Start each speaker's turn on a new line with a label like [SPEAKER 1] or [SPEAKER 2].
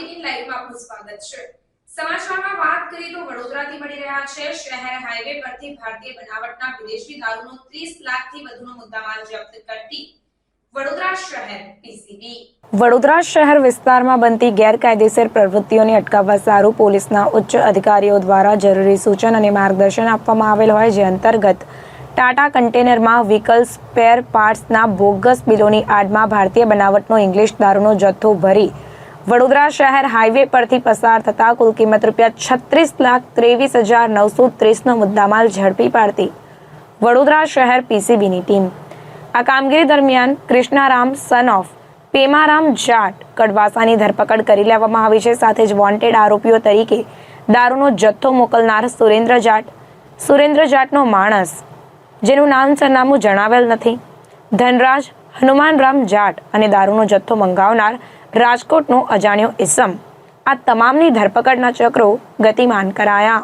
[SPEAKER 1] Eighteen લાઈવમાં સ્વાગત છે. સમાચારમાં વાત કરીએ તો વડોદરાથી મળી રહ્યા છે. શહેર હાઈવે પરથી ભારતીય બનાવટના વિદેશી દારૂનો 30 લાખથી વધુનો મુદ્દામાલ જપ્ત કરતી વડોદરા શહેર
[SPEAKER 2] વડોદરા શહેર વિસ્તારમાં બનતી ગેરકાયદેસર પ્રવૃત્તિઓને અટકાવવા સારું પોલીસના ઉચ્ચ અધિકારીઓ દ્વારા જરૂરી સૂચન અને માર્ગદર્શન આપવામાં આવેલ હોય, જે અંતર્ગત ટાટા કન્ટેનરમાં વ્હીકલ સ્પેર પાર્ટ્સના બોગસ બિલોની આડમાં ભારતીય બનાવટનો ઇંગ્લિશ દારૂનો જથ્થો ભરી. વડોદરા શહેર હાઈવે પરથી પસાર થતા કુલ કિંમત રૂપિયા છત્રીસ લાખ ત્રેવીસ હજાર નવસો ત્રીસનો મુદ્દામાલ ઝડપી પાડતી. વડોદરા શહેર પીસીબીની ટીમ. આ કામગીરી દરમિયાન કૃષ્ણારામ સન ઓફ પેમારામ જાટ કડવાસાની ધરપકડ કરી લેવામાં આવી છે, સાથે જ વોન્ટેડ આરોપીઓ તરીકે દારૂનો જથ્થો મોકલનાર સુરેન્દ્ર જાટ. સુરેન્દ્ર જાટનો માણસ જેનું નામ સરનામું જણાવેલ નથી. ધનરાજ, હનુમાનરામ જાટ અને દારૂનો જથ્થો મંગાવનાર રાજકોટનો અજાણ્યો ઇસમ આ તમામની ધરપકડના ચક્રો ગતિમાન કરાયા.